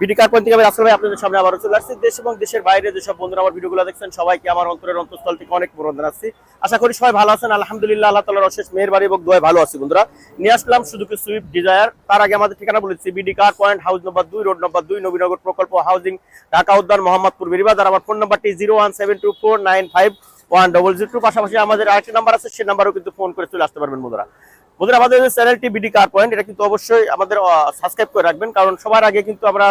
BD আমি রাসেল ভাই আপনাদের সামনে আবারও চলে আসছি। দেশ এবং দেশের বাইরে যেসব বন্ধুরা আমার ভিডিওগুলো দেখছেন, সবাইকে আমার অন্তরের অন্তঃস্থল থেকে অনেক বড় আসছি আশা করি সবাই ভালো আছেন। আলহামদুলিল্লাহ, আল্লাহ তালার অশেষ মেহরবাড়ি এবং দোয়া ভালো বন্ধুরা। নিয়ে আসলাম সুইফট ডিজায়ার। তার আগে আমাদের ঠিকানা বলেছি বিডি কার পয়েন্ট হাউস নম্বর দুই, রোড নম্বর দুই, নবীনগর প্রকল্প হাউজিং, ঢাকা উদ্যান, মোহাম্মদপুর বেরিবাজার আমার ফোন নাম্বারটি zero one seven two four nine five one double zero two. পাশাপাশি আমাদের আরেকটি নাম্বার আছে সেই নাম্বারও কিন্তু ফোন করে চলে আসতে পারবেন বন্ধুরা। বন্ধুরা, আমাদের চ্যানেলটি বিডি কার পয়েন্ট এটা কিন্তু অবশ্যই আমাদের সাবস্ক্রাইব করে রাখবেন, কারণ সবার আগে কিন্তু আমরা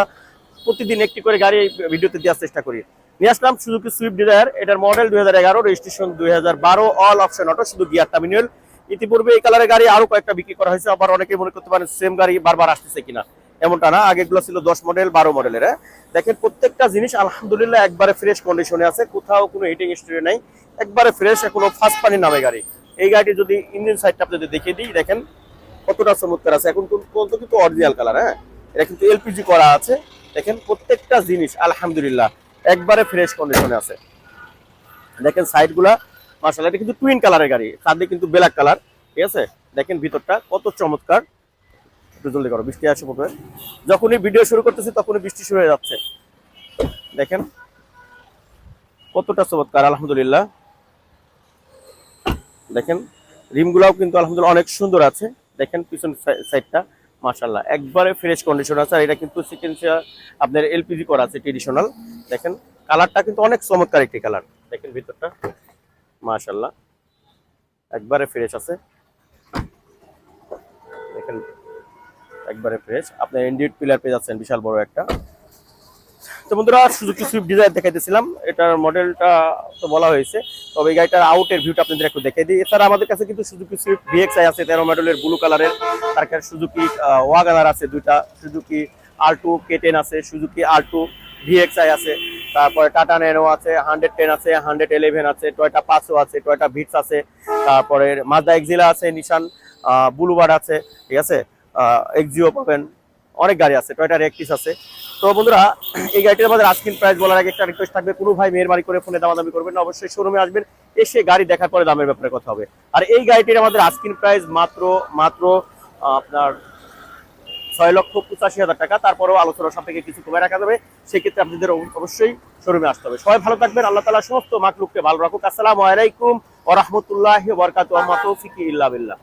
প্রতিদিন একটি করে গাড়ি ভিডিওতে দেওয়ার চেষ্টা করি। নিয়ে আসলাম সুজুকি সুইফট ডিজায়ার এটার মডেল দুই হাজার এগারো রেজিস্ট্রেশন দুই হাজার বারো অল অপশন অটো শুধু গিয়ার টার্মিনাল ইতিপূর্বে এই কালারের গাড়ি আরও কয়েকটা বিক্রি করা হয়েছে, আবার অনেকে মনে করতে পারেন সেম গাড়ি বারবার আসতেছে কিনা, এমনটা না। আগেগুলো ছিল দশ মডেল বারো মডেলের হ্যাঁ? দেখেন, প্রত্যেকটা জিনিস আলহামদুলিল্লাহ একবারে ফ্রেশ কন্ডিশনে আছে, কোথাও কোনো হিটিং স্টোরি নাই, একবারে ফ্রেশ কোনো ফার্স্ট পানি নামে গাড়ি। এই গাড়িটি যদি ইঞ্জিন সাইডটা আপনাদের দেখিয়ে দিই, দেখেন কতটা চমৎকার আছে। এখন কিন্তু অরিজিনাল কালার হ্যাঁ? এটা কিন্তু এলপিজি করা আছে। দেখেন প্রত্যেকটা জিনিস, আলহামদুলিল্লাহ, একবারে ফ্রেশ কন্ডিশনে আছে। দেখেন সাইডগুলা মার্শাল এটা কিন্তু টুইন কালারের গাড়ি। চারদিকে কিন্তু ব্ল্যাক কালার ঠিক আছে? দেখেন ভিতরটা কত চমৎকার। একটু জলদি করো, বৃষ্টি আসে পড়বে যখনই ভিডিও শুরু করতেছি, তখনই বৃষ্টি শুরু হয়ে যাচ্ছে। দেখেন কতটা চমৎকার, আলহামদুলিল্লাহ। দেখেন, রিমগুলাও কিন্তু আলহামদুলিল্লাহ অনেক সুন্দর আছে। দেখেন, পিছন সাইডটা মাশাল্লাহ একবারে ফ্রেশ কন্ডিশন আছে, আর এটা কিন্তু সিকেন্সিয়া আপনার এলপিজি করা আছে ট্রেডিশনাল দেখেন কালারটা কিন্তু অনেক চমৎকার একটি কালার দেখেন ভিতরটা মাশাল্লাহ একবারে ফ্রেশ আছে। দেখেন, একবারে ফ্রেশ আপনি ইন্ডিউট পিলার পেয়ে যাচ্ছেন, বিশাল বড় একটা। তো বন্ধুরা সুজুকি সুইফট ডিজায়ার দেখাইতেছিলাম। এটার মডেলটা তো বলা হয়েছে। তবে এই গাড়িটার আউটের ভিউটা আপনাদের একটু দেখে দিই। এছাড়া আমাদের কাছে কিন্তু সুজুকি সুইফট ভিএক্সআই আছে, তেরো মডেলের ব্লু কালারের তারপরে সুজুকি ওয়াগানার আছে দুইটা Suzuki R two K ten আছে সুজুকি আর টু ভিএক্সআই আছে। তারপরে টাটা ন্যানো আছে হান্ড্রেড টেন আছে হান্ড্রেড ইলেভেন আছে টয়টা পাঁচও আছে টয়টা ভিটস আছে। তারপরে মাজদা এক্সিলা আছে নিশান বুলুবার্ড আছে, ঠিক আছে? এক্সিও পাবেন। অনেক গাড়ি আছে টয়টা রেকটিস আছে। তো বন্ধুরা, এই গাড়িটির আমাদের আস্কিন প্রাইস বলার আগে একটা রিকোয়েস্ট থাকবে, কোনো ভাই মেহরবানি করে ফোনে দামাদামি করবেন না, অবশ্যই শোরুমে আসবেন, এসে গাড়ি দেখার পরে দামের ব্যাপারে কথা হবে। আর এই গাড়িটির আমাদের আস্কিন প্রাইস মাত্র মাত্র আপনার ছয় লক্ষ পঁচাশি হাজার টাকা। তারপরেও আলোচনা সাপেক্ষে কিছু কমে রাখা যাবে, সেক্ষেত্রে আপনাদের অবশ্যই শোরুমে আসতে হবে। সবাই ভালো থাকবেন, আল্লাহ তালা সমস্ত মাকলুককে ভালো রাখুক। আসসালামু আলাইকুম ওরহমতুল্লাহ বরকাত ইল্লা বিল্লাহ।